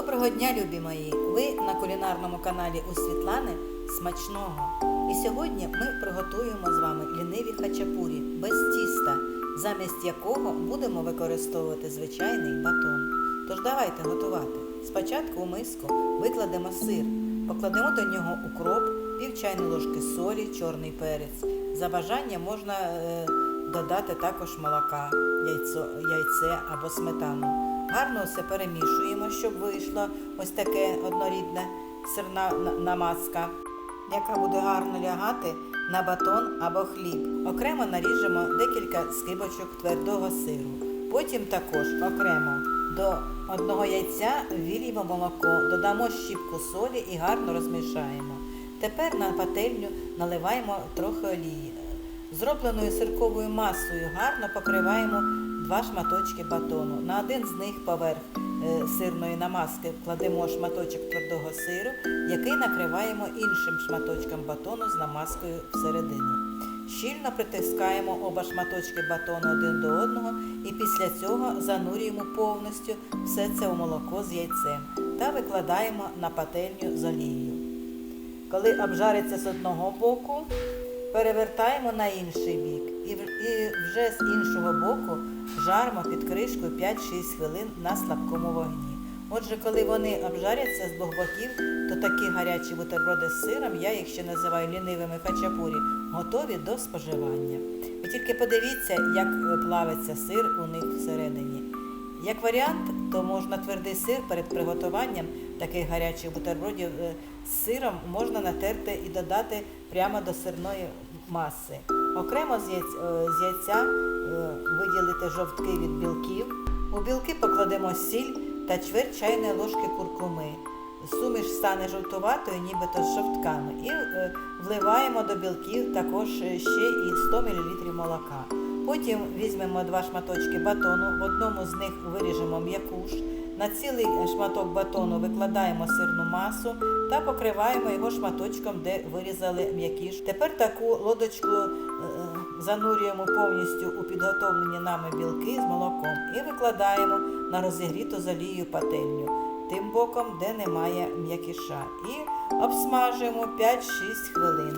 Доброго дня, любі мої! Ви на кулінарному каналі у Світлани Смачного. І сьогодні ми приготуємо з вами ліниві хачапурі без тіста, замість якого будемо використовувати звичайний батон. Тож давайте готувати. Спочатку у миску викладемо сир, покладемо до нього укроп, пів чайної ложки солі, чорний перець. За бажанням можна е, додати також молока, яйцо, яйце або сметану. Гарно все перемішуємо, щоб вийшло ось таке однорідне сирна намазка, яка буде гарно лягати на батон або хліб. Окремо наріжемо декілька скибочок твердого сиру. Потім також окремо до одного яйця віліємо молоко, додамо щіпку солі і гарно розмішаємо. Тепер на пательню наливаємо трохи олії. Зробленою сирковою масою гарно покриваємо два шматочки батону. На один з них поверх е, сирної намазки кладемо шматочок твердого сиру, який накриваємо іншим шматочком батону з намазкою всередину. Щільно притискаємо оба шматочки батону один до одного і після цього занурюємо повністю все це у молоко з яйцем та викладаємо на пательню з олією. Коли обжариться з одного боку, перевертаємо на інший бік і, вже з іншого боку жаримо під кришкою 5-6 хвилин на слабкому вогні. Отже, коли вони обжаряться з двох боків, то такі гарячі бутерброди з сиром, я їх ще називаю лінивими хачапурі, готові до споживання. Ви тільки подивіться, як е, плавиться сир у них всередині. Як варіант, то можна твердий сир перед приготуванням таких гарячих бутербродів е, з сиром можна натерти і додати прямо до сирної маси. Окремо з яйця, з яйця е, виділити жовтки від білків. У білки покладемо сіль та чверть чайної ложки куркуми. Суміш стане жовтуватою, нібито з жовтками. І е, вливаємо до білків також е, ще і 100 мл молока. Потім візьмемо два шматочки батону, в одному з них виріжемо м'якуш. На цілий шматок батону викладаємо сирну масу та покриваємо його шматочком, де вирізали м'якіш. Тепер таку лодочку е, занурюємо повністю у підготовлені нами білки з молоком і викладаємо на розігріту з олією пательню, тим боком, де немає м'якіша. І обсмажуємо 5-6 хвилин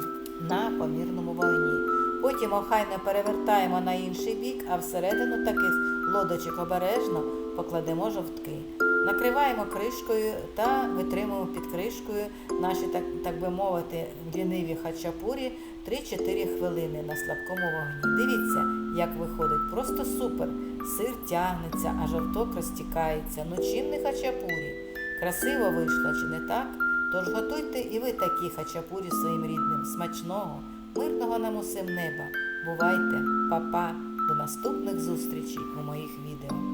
на помірному вогні. Потім охайно перевертаємо на інший бік, а всередину таких лодочок обережно покладемо жовтки. Накриваємо кришкою та витримуємо під кришкою наші, так, так би мовити, ліниві хачапурі 3-4 хвилини на слабкому вогні. Дивіться, як виходить. Просто супер. Сир тягнеться, а жовток розтікається. Ну чим не хачапурі? Красиво вийшло, чи не так? Тож готуйте і ви такі хачапурі своїм рідним. Смачного, мирного нам усім неба. Бувайте, па-па, до наступних зустрічей у моїх відео.